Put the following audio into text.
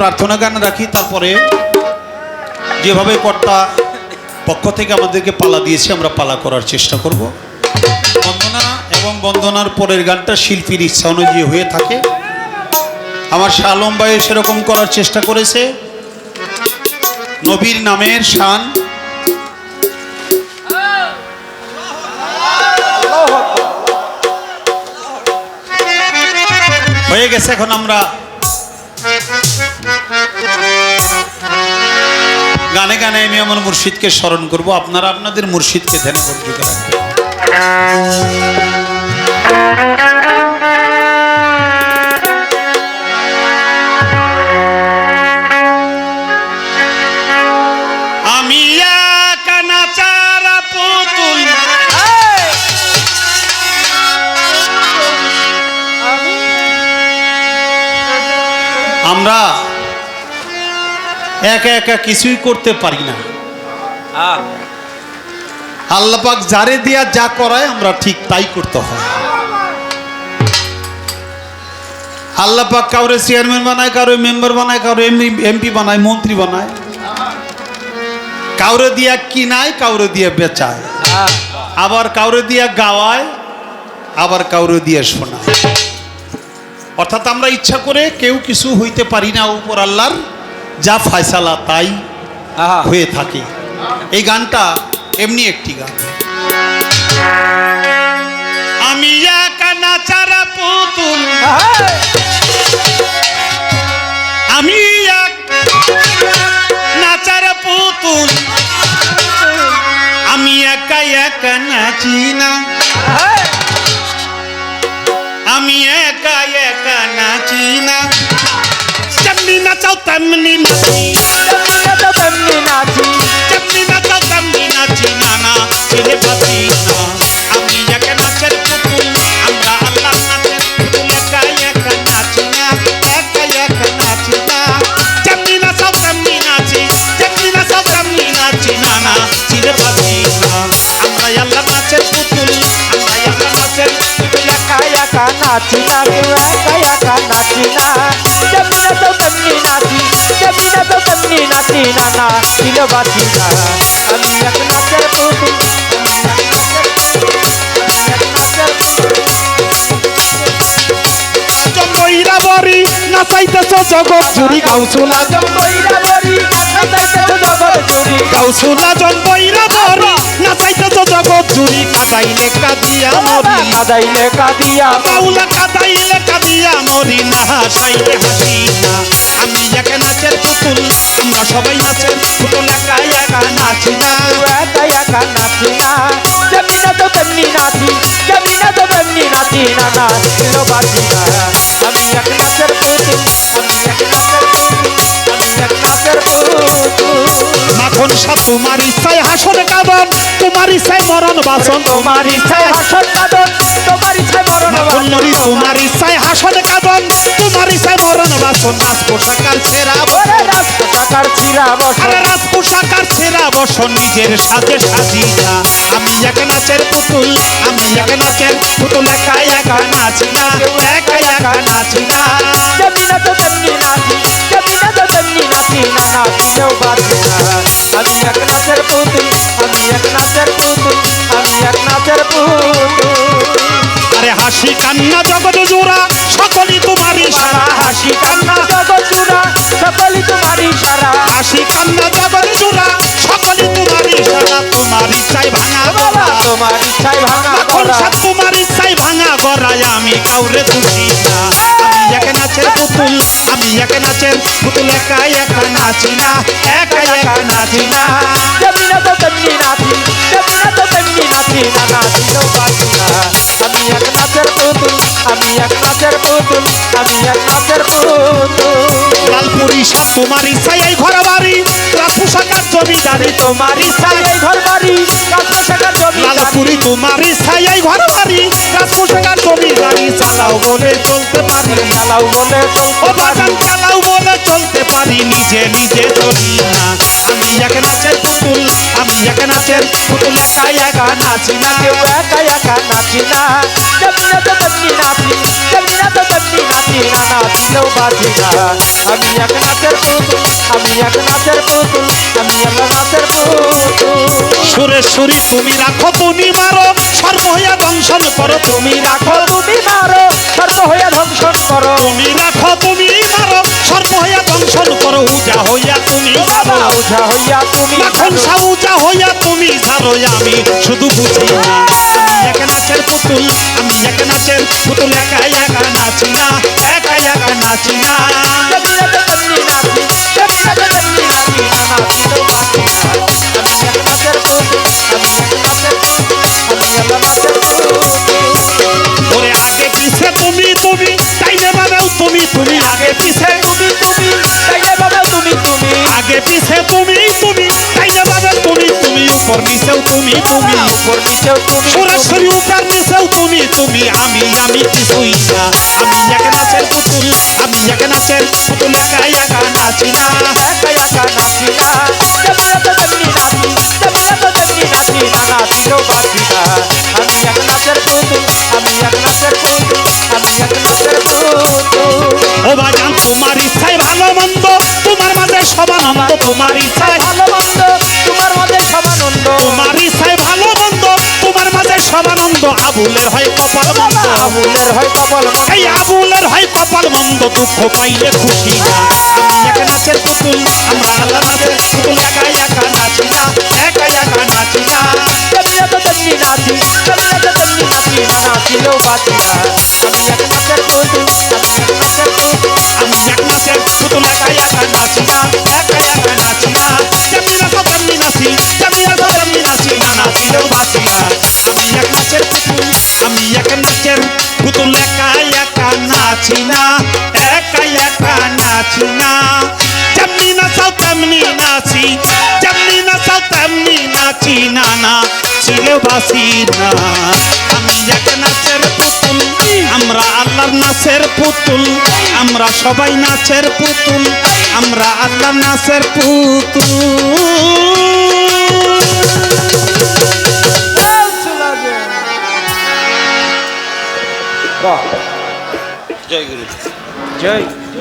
প্রার্থনা গান রাখি, তারপরে যেভাবে কর্তা পক্ষ থেকে আমাদেরকে পালা দিয়েছে, আমরা পালা করার চেষ্টা করব। বন্দনা এবং বন্দনার পরের গানটা শিল্পীর ইচ্ছা অনুযায়ী হয়ে থাকে। আমার শালম ভাই সেরকম করার চেষ্টা করেছে। নবীর নামের শান। হয়ে গেছে, এখন আমরা গানে গানে আমি আমার মুর্শিদকে স্মরণ করব। আপনারা আপনাদের মুর্শিদকে ধ্যানে পুতুল। আমরা একা একা কিছুই করতে পারি না। আল্লাপাক যারে দিয়া যা করায় আমরা ঠিক তাই করতে হয়। আল্লাপাক কাউরে চেয়ারম্যান বানায় কাউরে মেম্বার বানায় কাউরে এমপি বানায় মন্ত্রী বানায়। কাউরে দিয়া কিনায় কাউরে দিয়া বেচায়। আবার কাউরে দিয়া গাওয়ায় আবার কাউরে দিয়া শোনায়। অর্থাৎ আমরা ইচ্ছা করে কেউ কিছু হইতে পারি না উপর আল্লাহর। যা ফায়সালা তাই হয়ে থাকে। এই গানটা এমনি একটি গান। আমি একা নাচারা পুতুল। আমি এক নাচারা পুতুল। আমি একা একা নাচি না। আমি একা একা নাচি না। যেমনি নাচাও তেমনি নাচি। যেমনি নাচাও তেমনি নাচি না না ছেলে পাচ্ছি না। আমি একা নাচের পুতুল, আমরা আল্লাহ নাচের পুতুল একা একা নাচি না একা একা নাচি না। যেমনি নাচাও তেমনি নাচি, যেমনি নাচাও তেমনি নাচি না না ছেলে পাচ্ছি না। আমরা আল্লাহ নাচের পুতুল আমরা আল্লাহ নাচের পুতুল একা একা নাচি না। নাচি না না ছিল বাঁচি না। আমি এক নাচের পুতুল জম্বইরা বরি নাচাইতেছ জগৎ জুড়ি গাউসুলা জম্বইরা বরি নাচাইতে জগৎ জুড়ি বরি নাচাইতেছ জগৎ কাদাইলে কাদিয়া মরি কাদাইলে কাদিয়া বাউলা কাদাইলে কাদিয়া মরি না হাসাইলে হাসি না। আমি একা নাচের পুতুল তোমরা সবাই নাচের পুতুল, একা একা নাচি না, একা একা নাচি না। যেমনি না তো তেমনি নাচি, যেমনি না তো তেমনি নাচি না না ছিল বাঁচি না। আমি এক নাচের পুতুল, আমি এক নাচের পুতুল, আমি এক নাচের পুতুল। মাখন ইচ্ছায় কাদন তোমার ইচ্ছায় মরণ বাসন। তোমার ইচ্ছায় হাসন কাদন তোমার ইচ্ছায় মরণ মরি তোমার ইচ্ছায় হাসন কাদন তোমার ইচ্ছায় মরণ বাসন। নাচ পোশাকার ছেঁড়া ওরে রাস পোশাকার ছিড়া বসন। আরে রাত পোশাকার ছেঁড়া বসন নিজের সাজে সাজিয়া আমি এক নাচের পুতুল আমি এক নাচের পুতুল একা একা নাচি না একা একা নাচি না। যেমনি না তো তেমনি নাচি হাসি কান্না জগৎ জোড়া সকলই তোমারই সারা। হাসি কান্না জগৎ জুড়া সকলই তোমারই সারা। হাসি কান্না জগৎ জোড়া সকলই তোমারই সারা। তোমার ইচ্ছায় ভাঙা গড়া। তোমার ইচ্ছায় ভাঙা করা তোমার ইচ্ছায় ভাঙা গড়ায় আমি কাউরে খুশি না। আমি এক নাচের পুতুল আমি এক নাচের পুতুল একা একা নাচি না একা একা নাচি না। যেমনি তো তেমনি আমি এক নাচের পুতুল আমি এক নাচের পুতুল। লালপুরি সাপ তোমার ইচ্ছায় এই ঘর বাড়ি রাত পোশাকার জমিদারি। তোমার ইচ্ছায় এই ঘর বাড়ি কাজ টাকার জমি লালপুরি তোমার ইচ্ছায় এই ঘর বাড়ি রাত পোশাকার জমিদারি চালাও বলে চলতে পারি। চালাও বলে চলতে পারি। চালাও বলে চলতে পারি নিজে নিজে চলি না। আমি এক নাচের পুতুল আমি এক নাচের পুতুল একা একা নাচি না। কেউ একা একা নাচি না। নাচলেও বাঁচি না আমি এক নাচের পুতুল আমি এক নাচের পুতুল আমি এক নাচের পুতুল সুরেশ্বরী তুমি রাখো তুমি মারো সর্ব হইয়া দংশন করো তুমি রাখো। তুমি মারো সর্ব হইয়া ধ্বংসন করো। তুমি রাখো তুমি মারো সর্ব হইয়া দংশন করো উজা হইয়া তুমি ছাড়ো ওঝা হইয়া তুমি মাখন সাউজা হইয়া তুমি ছাড়ো আমি শুধু বুঝি না। আমি এক নাচের পুতুল আমি এক নাচের পুতুল একা একা নাচি না। তেমনি না তুমি তুমি উপর নিচেও তুমি সরাসরি উপর নিচেও তুমি তুমি আমি আমি কিছুই না আমি এক নাচের পুতুল আমি এক নাচের পুতুল একা একা নাচি না একা একা নাচি না তেমনি তো তেমনি নাচি তেমনি তো তেমনি নাচি না নাচলেও বাঁচি না আমি এক নাচের পুতুল আমি এক নাচের পুতুল আমি এক নাচের পুতুল ও বাজান তোমার ইচ্ছায় ভালো মন্দ তোমার মাঝে সবানন্দ তোমার ইচ্ছায় আবুলের হয় কপাল সেই আবুলের হয় কপাল মন্দ দুঃখ পাইলে খুশি। না এক নাচের পুতুল আমরা পুতুল নাচি না না চিলেও না আমি এক নাচের পুতুল আমরা আল্লাহর নাচের পুতুল আমরা সবাই নাচের পুতুল আমরা আল্লাহর নাচের পুতুল। জয় গুরু। জয়।